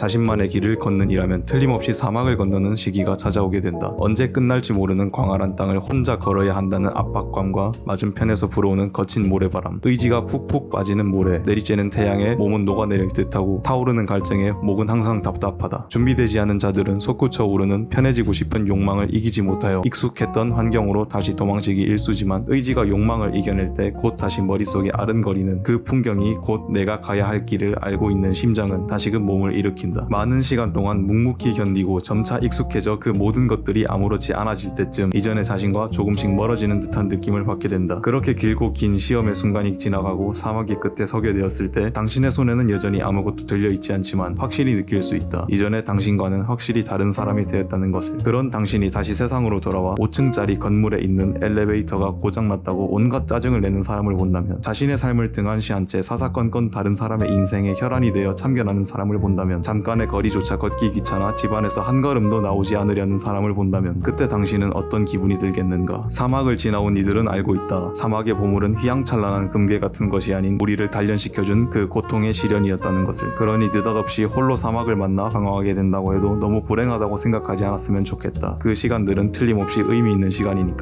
자신만의 길을 걷는 이라면 틀림없이 사막을 건너는 시기가 찾아오게 된다. 언제 끝날지 모르는 광활한 땅을 혼자 걸어야 한다는 압박감과 맞은편에서 불어오는 거친 모래바람, 의지가 푹푹 빠지는 모래, 내리쬐는 태양에 몸은 녹아내릴 듯하고 타오르는 갈증에 목은 항상 답답하다. 준비되지 않은 자들은 솟구쳐 오르는 편해지고 싶은 욕망을 이기지 못하여 익숙했던 환경으로 다시 도망치기 일쑤지만 의지가 욕망을 이겨낼 때 곧 다시 머릿속에 아른거리는 그 풍경이 곧 내가 가야 할 길을 알고 있는 심장은 다시금 몸을 일으 킨다. 많은 시간 동안 묵묵히 견디고 점차 익숙해져 그 모든 것들이 아무렇지 않아질 때쯤 이전의 자신과 조금씩 멀어지는 듯한 느낌을 받게 된다. 그렇게 길고 긴 시험의 순간이 지나가고 사막의 끝에 서게 되었을 때 당신의 손에는 여전히 아무것도 들려있지 않지만 확실히 느낄 수 있다. 이전의 당신과는 확실히 다른 사람이 되었다는 것을. 그런 당신이 다시 세상으로 돌아와 5층짜리 건물에 있는 엘리베이터가 고장났다고 온갖 짜증을 내는 사람을 본다면 자신의 삶을 등한시한 채 사사건건 다른 사람의 인생에 혈안이 되어 참견하는 사람을 본다면 잠깐의 거리조차 걷기 귀찮아 집안에서 한 걸음도 나오지 않으려는 사람을 본다면 그때 당신은 어떤 기분이 들겠는가? 사막을 지나온 이들은 알고 있다. 사막의 보물은 휘황찬란한 금괴 같은 것이 아닌 우리를 단련시켜준 그 고통의 시련이었다는 것을. 그러니 느닷없이 홀로 사막을 만나 방황하게 된다고 해도 너무 불행하다고 생각하지 않았으면 좋겠다. 그 시간들은 틀림없이 의미 있는 시간이니까